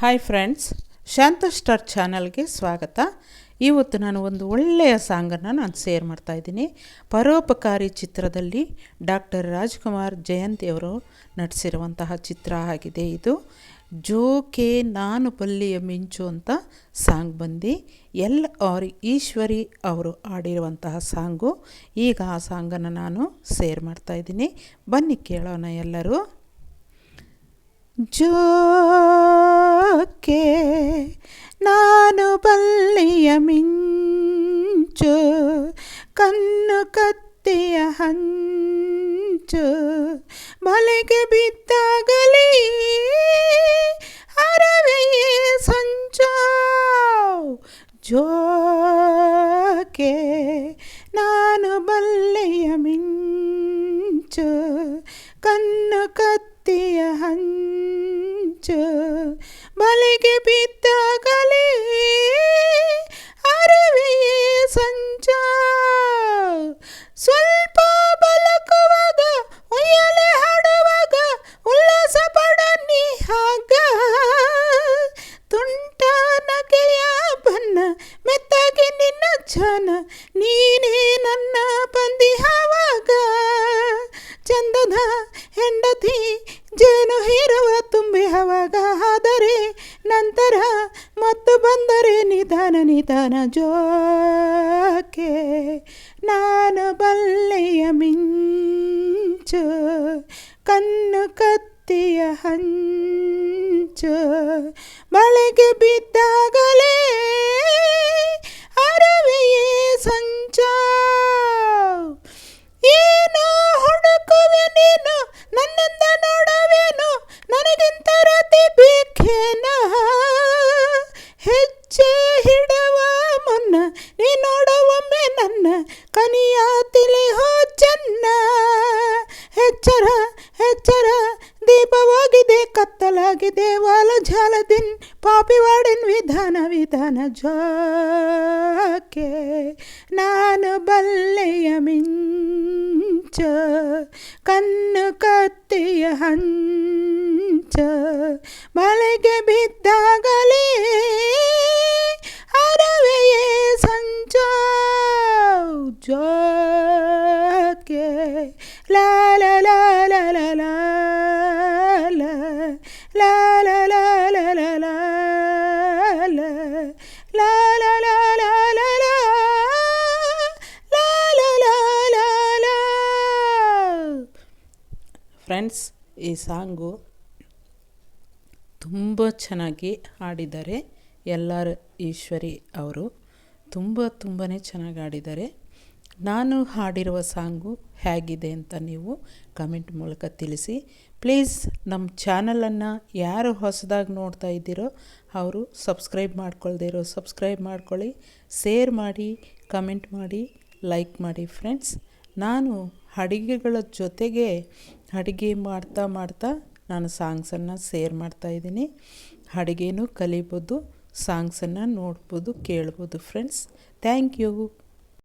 Hi friends ಶಾಂತ star ಚಾನಲ್ಗೆ ಸ್ವಾಗತ. ಇವತ್ತು ನಾನು ಒಂದು ಒಳ್ಳೆಯ ಸಾಂಗನ್ನು ನಾನು ಶೇರ್ ಮಾಡ್ತಾ ಇದ್ದೀನಿ. ಪರೋಪಕಾರಿ ಚಿತ್ರದಲ್ಲಿ ಡಾಕ್ಟರ್ ರಾಜ್ಕುಮಾರ್ ಜಯಂತಿಯವರು ನಟಿಸಿರುವಂತಹ ಚಿತ್ರ ಆಗಿದೆ ಇದು. ಜೋಕೆ ನಾನು ಬಲ್ಲಿಯ ಮಿಂಚು ಅಂತ ಸಾಂಗ್ ಬಂದು. ಎಲ್ ಆರ್ ಈಶ್ವರಿ ಅವರು ಆಡಿರುವಂತಹ ಸಾಂಗು. ಈಗ ಆ ಸಾಂಗನ್ನು ನಾನು ಶೇರ್ ಮಾಡ್ತಾಯಿದ್ದೀನಿ ಬನ್ನಿ ಕೇಳೋಣ ಎಲ್ಲರೂ. ಜೋಕೆ ನಾನು ಬಲ್ಲಿಯ ಮಿಂಚು ಕಣ್ಣು ಕತ್ತಿಯ ಹಂಚು ಮಲೆಗೆ ಬಿದ್ದಾಗಲೇ ಹರವೆಯೇ ಸಂಚೋ ಜೋಕೆ ನಾನು ಬಲ್ಲೆಯ ಮಿಂಚು ಕಣ್ಣು ಕತ್ತಿಯ ಹಂಚು ಬಲೆಗೆ ಬಿದ್ದಾಗಲೇ ಅರಿವೆಯೇ ಸಂಚ ಸ್ವಲ್ಪ ಬಲಕುವಾಗ ಉಯ್ಯಲೆ ಹಾಡುವಾಗ ಉಲ್ಲಾಸ ಪಡನಿ ಹಾಗ ತುಂಟ ನಗೆಯ ಬನ್ನ ಮೆತ್ತಗೆ ನಿನ್ನ ಜನ ನೀನೇ ನನ್ನ ಆದರೆ ನಂತರ ಮತ್ತು ಬಂದರೆ ನಿಧಾನ ನಿಧಾನ ಜೋಕೆ. ನಾನು ಬಲ್ಲೆಯ ಮಿಂಚು, ಕಣ್ಣು ಕತ್ತಿಯ ಹಂಚು, ಮಳೆಗೆ ಬಿದ್ದಾಗಲೇ ಎಚ್ಚರ ಎಚ್ಚರ. ದೀಪವಾಗಿದೆ, ಕತ್ತಲಾಗಿದೆ ವಾಲ ಜಾಲದಿನ್ ಪಾಪಿವಾಡಿನ ವಿಧಾನ ವಿಧಾನ ಜೋಕೆ. ನಾನು ಬಲ್ಲೆಯ ಮಿಂಚ, ಕಣ್ಣು ಕತ್ತಿಯ ಹಂಚ. ಮಳೆಗೆ ಬಿದ್ದಾಗಲೇ ಅರವೆಯೇ ಸಂಚೋ ಜೋಕೆ. ಫ್ರೆಂಡ್ಸ್, ಈ ಸಾಂಗು ತುಂಬ ಚೆನ್ನಾಗಿ ಹಾಡಿದ್ದಾರೆ. ಎಲ್ಲರ ಈಶ್ವರಿ ಅವರು ತುಂಬ ತುಂಬಾ ಚೆನ್ನಾಗಿ ಹಾಡಿದ್ದಾರೆ. ನಾನು ಹಾಡಿರುವ ಸಾಂಗು ಹೇಗಿದೆ ಅಂತ ನೀವು ಕಮೆಂಟ್ ಮೂಲಕ ತಿಳಿಸಿ. ಪ್ಲೀಸ್, ನಮ್ಮ ಚಾನಲನ್ನು ಯಾರು ಹೊಸದಾಗಿ ನೋಡ್ತಾ ಇದ್ದೀರೋ ಅವರು ಸಬ್ಸ್ಕ್ರೈಬ್ ಮಾಡ್ಕೊಳ್ದೇ ಇರೋ, ಸಬ್ಸ್ಕ್ರೈಬ್ ಮಾಡ್ಕೊಳ್ಳಿ. ಶೇರ್ ಮಾಡಿ, ಕಮೆಂಟ್ ಮಾಡಿ, ಲೈಕ್ ಮಾಡಿ ಫ್ರೆಂಡ್ಸ್. ನಾನು ಅಡುಗೆಗಳ ಜೊತೆಗೆ ಅಡುಗೆ ಮಾಡ್ತಾ ಮಾಡ್ತಾ ನಾನು ಸಾಂಗ್ಸನ್ನು ಸೇರ್ ಮಾಡ್ತಾಯಿದ್ದೀನಿ ಅಡುಗೆನೂ ಕಲಿಬೋದು ಸಾಂಗ್ಸನ್ನು ನೋಡ್ಬೋದು, ಕೇಳ್ಬೋದು ಫ್ರೆಂಡ್ಸ್ ಥ್ಯಾಂಕ್ ಯು